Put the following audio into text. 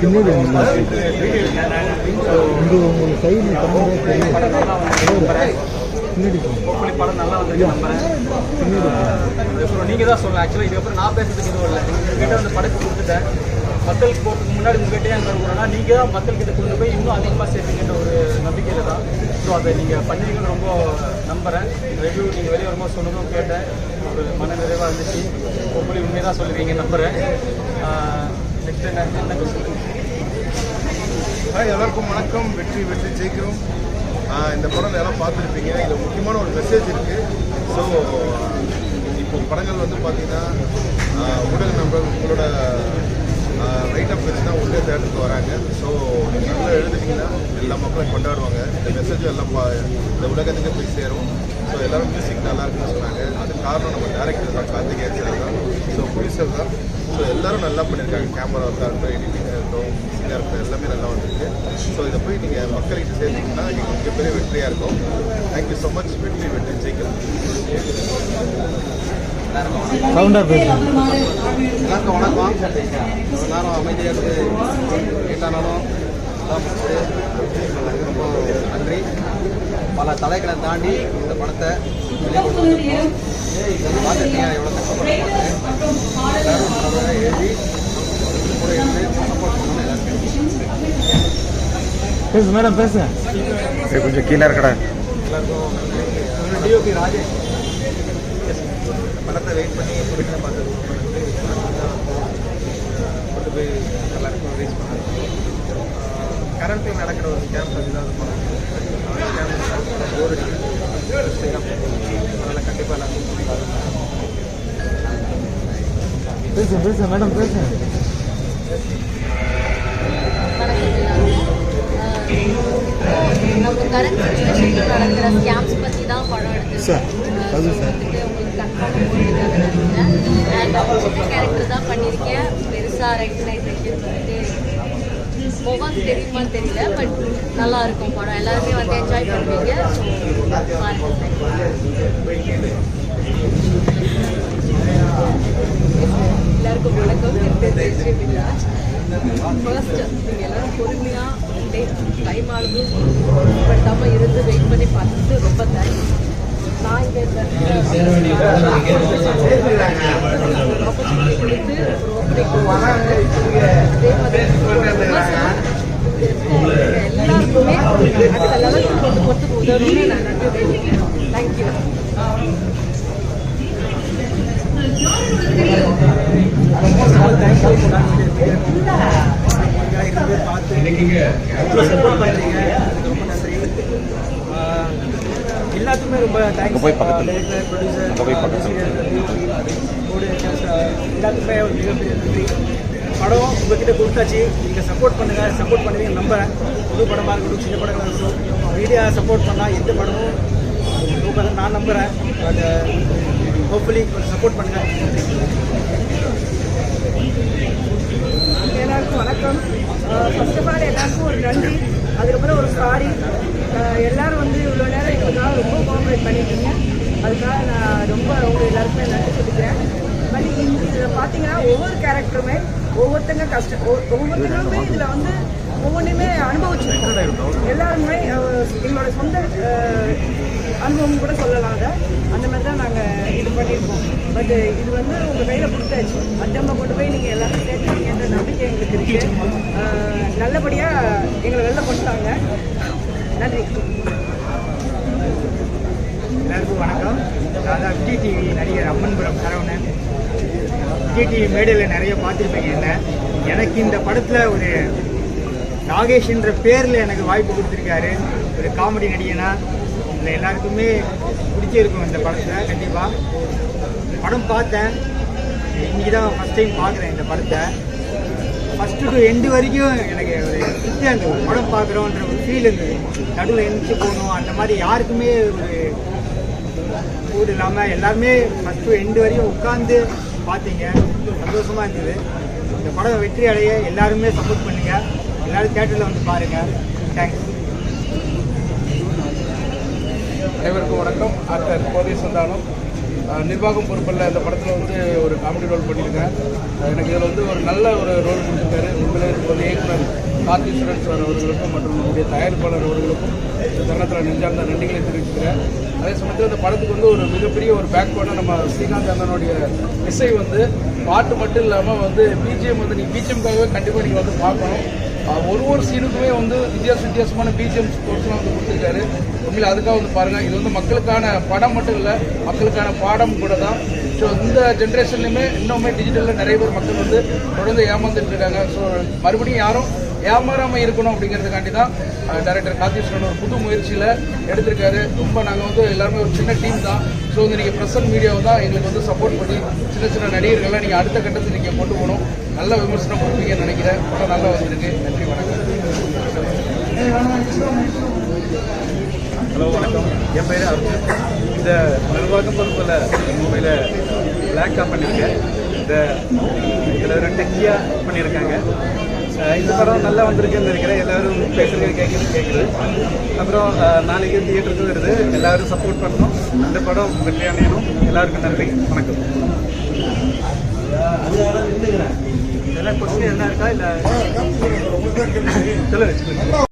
பின்னாடி வந்து இங்கே உங்களுக்கு சைடு கம்மியாக தெரியும் பின்னாடி போங்க. படம் நல்லா வந்திருக்கு நம்புறேன் அப்புறம் நீங்கள் தான் சொல்லலாம் ஆக்சுவலாக இதுக்கப்புறம் நான் பேசுறதுக்கு எதுவும் இல்லை உங்ககிட்ட வந்து படத்தை கொடுத்துட்டேன் மக்களுக்கு போகிறதுக்கு முன்னாடி உங்ககிட்டயே அங்கே இருக்கணும்னா நீங்கள் தான் மக்கள்கிட்ட கொண்டு போய் இன்னும் அதிகமாக சேர்ப்பீங்கன்ற ஒரு நம்பிக்கையில் தான் ஸோ அதை நீங்கள் பண்ணுவீங்கன்னு ரொம்ப நம்புகிறேன் ரிவ்யூ நீங்கள் வெளியே வரும்போது சொல்லணும் கேட்டேன் ஒரு மன நிறைவாக இருந்துச்சு ஹோப்ஃபுல்லி உண்மையை தான் சொல்லுவீங்க நம்புகிறேன் ஹாய் எல்லாருக்கும் வணக்கம். வெற்றி வெற்றி ஜெயிக்கிறோம். இந்த படம் எல்லாம் பார்த்துருப்பீங்க. இதில் முக்கியமான ஒரு மெசேஜ் இருக்குது ஸோ இப்போ படங்கள் வந்து பார்த்தீங்கன்னா ஊடக நம்பர் உங்களோட ரைட்டப் வச்சு தான் உள்ளே தேட்டருக்கு வராங்க. ஸோ நீங்கள் நல்லா எழுதுனீங்கன்னா எல்லா மக்களும் கொண்டாடுவாங்க. இந்த மெசேஜும் எல்லாம் பா இந்த உலகத்துக்கு போய் சேரும். ஸோ எல்லாரும் மியூசிக் நல்லா இருக்குன்னு சொன்னாங்க. அது காரணம் நம்ம டேரக்டர் தான் கார்த்திகேயன் சார் தான். ஸோ ப்ரொடியூசர் தான். ஸோ எல்லாரும் நல்லா பண்ணியிருக்காங்க கேமரா இருக்கட்டும் எடிட்டிங்காக இருக்கட்டும் மியூசிக்காக இருக்கட்டும் எல்லாமே நல்லா வந்திருக்கு. ஸோ இதை போய் நீங்கள் மக்கள்கிட்ட சேர்த்தீங்கன்னா எங்களுக்கு மிகப்பெரிய வெற்றியாக இருக்கும். தேங்க்யூ ஸோ மச் வெற்றி வெற்றி. ஜெயிக்கிறோம் சவுண்டாக பேசுங்க எல்லாருக்கும் வணக்கம். நேரம் அமைதியாக இருந்து கேட்டானாலும் அதான் முடிச்சு ரொம்ப நன்றி பல தடைகளை தாண்டி இந்த படத்தை வெளியே கொண்டு வந்திருக்கோம் பார்த்துட்டீங்க எவ்வளோ கஷ்டப்பட்டு எழுதி கூட இருந்து சப்போர்ட் பண்ணணும் எல்லாருக்கும் பேசு. மேடம் பேசுங்க கொஞ்சம் கீழே இருக்கடா. எல்லாருக்கும் டிஓபி ராஜேஷ். படத்தை வெயிட் பண்ணி பொறுமையாக பார்த்தது கொண்டு போய் எல்லாருக்கும் ரீச் பண்ணாங்க. கரண்ட்டில் நடக்கிற ஒரு ஸ்கேம் பற்றி தான் ஸ்கேம் போர் அதனால் கண்டிப்பாக எல்லாருக்கும். பேசுங்க பேசுங்க மேடம் பேசுங்க நம்ம கரண்ட் சுச்சுவேஷனில் நடக்கிற ஸ்கேம்ஸ் பற்றி தான் படம் அண்ட் கேரக்டர் பண்ணியிருக்கேன் பெருசாக ரெக்கக்னைசேஷன் வந்துட்டு முகம் தெரியுமான்னு தெரியல பட் நல்லா இருக்கும் படம். எல்லாருமே வந்து என்ஜாய் பண்ணுவீங்க. ஸோ எல்லாருக்கும் வணக்கம். என் பேர் விராஜ் ஃபர்ஸ்ட் நீங்கள் எல்லாரும் பொறுமையாக டே டைம் ஆகுது. பட் படுத்தாமல் இருந்து வெயிட் பண்ணி பார்த்துட்டு ரொம்ப தேங்க்ஸ் நான் இங்கே கொடுத்து அதே மாதிரி எல்லாருக்குமே அடுத்த லெவலுக்கு கொண்டு போகிறதுக்கு உதவணும்னு நான் நன்றி வேண்டிக்கிறேன் தேங்க்யூ இருந்து பார்த்து இவ்வளோ சப்போர்ட் பண்ணுறீங்க அதுக்கு ரொம்ப நன்றி ஆஹ் எல்லாத்துக்குமே ரொம்ப தேங்க்ஸ் போய் பக்கத்துல. ப்ரொடியூசர் அங்க போய் பக்கத்துல. எல்லாத்துக்குமே ஒரு மிகப்பெரிய நன்றி படம் உங்ககிட்ட கொடுத்தாச்சு நீங்கள் சப்போர்ட் பண்ணுங்கள் சப்போர்ட் பண்ணுவீங்க நம்புறேன். புது படமாக இருக்கட்டும் சின்ன படமாக இருக்கட்டும் மீடியா சப்போர்ட் பண்ணால் எந்த படமும் சூப்பராக நான் நம்புகிறேன் பட் ஹோப்ஃபுல்லி கொஞ்சம் சப்போர்ட் பண்ணுங்கள் எல்லாருக்கும் வணக்கம். ஃபர்ஸ்ட் ஆஃப் ஆல் எல்லாருக்கும் ஒரு நன்றி. அதுக்கப்புறம் ஒரு சாரி uh, எல்லாரும் வந்து இவ்வளோ நேரம் எங்களுக்காக ரொம்ப கோஆப்ரேட் பண்ணிட்டீங்க. அதுக்காக நான் ரொம்ப அவங்க எல்லாருக்குமே நன்றி சொல்லிக்கிறேன். பட் இதில் பார்த்தீங்கன்னா ஒவ்வொரு கேரக்டருமே ஒவ்வொருத்தங்க கஷ்டம் ஒவ்வொருத்தங்களுமே இதில் வந்து ஒவ்வொன்றையுமே அனுபவிச்சிருக்கோம் எல்லாருமே எங்களோட சொந்த அனுபவம் கூட சொல்லலாம் அதை. அந்த மாதிரி தான் நாங்கள் இது பண்ணியிருக்கோம். பட் இது வந்து உங்கள் கையில் கொடுத்தாச்சு. அட்டம்மா கொண்டு போய் நீங்கள் எல்லாரும் சேர்த்துருக்கீங்கன்ற நம்பிக்கை எங்களுக்கு இருக்குது நல்லபடியாக எங்களை வெளில கொண்டுட்டாங்க. நன்றி. எல்லாருக்கும் வணக்கம். டிடிவி விஜய் டிவி நடிகர் அம்மன்புரம் சரவணன். விஜய் மேடையில் நிறைய பார்த்துருப்பீங்க என்ன? எனக்கு இந்த படத்தில் ஒரு நாகேஷ்ன்ற பேரில் எனக்கு வாய்ப்பு கொடுத்துருக்காரு. ஒரு காமெடி நடிகனா இல்லை எல்லாருக்குமே பிடிச்சிருக்கும் இந்த படத்தில் கண்டிப்பாக படம் பார்த்தேன். இன்னைக்கு தான் ஃபஸ்ட் டைம் பார்க்குறேன் இந்த படத்தை. ஃபஸ்ட்டு டு எண்டு வரைக்கும் எனக்கு ஒரு திருப்தியாக இருந்தது. ஒரு படம் பார்க்குறோன்ற ஒரு ஃபீல் இருந்தது. நடுவில் எழுந்துச்சு போகணும். அந்த மாதிரி யாருக்குமே ஒரு மூடு இல்லாமல் எல்லாருமே ஃபஸ்ட்டு எண்டு வரையும் உட்காந்து பார்த்தீங்க. சந்தோஷமாக இருந்தது. இந்த படம் வெற்றி அடைய எல்லாருமே சப்போர்ட் பண்ணுங்க. எல்லாரும் தேட்டரில் வந்து பாருங்கள் தேங்க்ஸ் அனைவருக்கும் வணக்கம். ஆக்டர் கோதை சந்தானம் நிர்வாகம் பொறுப்பில் இந்த படத்தில் வந்து ஒரு காமெடி ரோல் பண்ணியிருக்கேன் எனக்கு இதில் வந்து ஒரு நல்ல ஒரு ரோல் கொடுத்துருக்காரு. உண்மையிலே இதுக்கு இயக்குனர் கார்த்திஸ்வரன் சார் அவர்களுக்கும் மற்றும் நம்முடைய தயாரிப்பாளர் அவர்களுக்கும் இந்த தருணத்தில் நெஞ்சார்ந்த நன்றிகளை தெரிவிச்சுக்கிறேன். அதே சமயத்தில் இந்த படத்துக்கு வந்து ஒரு மிகப்பெரிய ஒரு பேக் நம்ம ஸ்ரீகாந்த் அண்ணனுடைய இசை வந்து பாட்டு மட்டும் இல்லாமல் வந்து பிஜிஎம் வந்து நீங்கள் பிஜிஎம்காகவே கண்டிப்பாக நீங்கள் வந்து பார்க்கணும். ஒரு ஒரு சீனுக்குமே வந்து வித்தியாச வித்தியாசமான பிஜிஎம் ஸ்போர்ட்ஸ்லாம் வந்து கொடுத்துருக்காரு. உண்மையில் அதுக்காக வந்து பாருங்கள் இது வந்து மக்களுக்கான படம் மட்டும் இல்லை மக்களுக்கான பாடம் கூட தான். ஸோ இந்த ஜென்ரேஷன்லையுமே இன்னுமே டிஜிட்டலில் நிறைய பேர் மக்கள் வந்து தொடர்ந்து ஏமாந்துட்டு இருக்காங்க. ஸோ மறுபடியும் யாரும் ஏமாறாமல் இருக்கணும் அப்படிங்கிறதுக்காண்டி தான் டைரக்டர் கார்த்திஸ்வரன் ஒரு புது முயற்சியில் எடுத்திருக்காரு. ரொம்ப நாங்கள் வந்து எல்லாருமே ஒரு சின்ன டீம் தான். ஸோ வந்து நீங்கள் ப்ரெசன்ட் மீடியாவை தான் எங்களுக்கு வந்து சப்போர்ட் பண்ணி சின்ன சின்ன நடிகர்கள்லாம் நீங்கள் அடுத்த கட்டத்தில் நீங்கள் கொண்டு போகணும். நல்ல விமர்சனம் கொடுப்பீங்கன்னு நினைக்கிறேன். படம் நல்லா வந்திருக்கு. நன்றி வணக்கம். ஹலோ வணக்கம். என் பேர் அர்ஜுன் இந்த நிர்வாக பொறுப்பில் மூவியில் பிளாக்காக பண்ணியிருக்கேன் இந்த இதில் ரெண்டு டெக்கியாக பண்ணியிருக்காங்க இந்த படம் நல்லா வந்திருக்குன்னு நினைக்கிறேன். எல்லாரும் பேசுறது கேட்குறது கேட்குது அப்புறம் நாளைக்கு தியேட்டருக்கு வருது. எல்லாரும் சப்போர்ட் பண்ணணும். இந்த படம் வெற்றி அடையணும். எல்லாருக்கும் நன்றி. வணக்கம். இதெல்லாம் கொஸ்டின் என்ன இருக்கா? இல்லை சொல்லுங்க.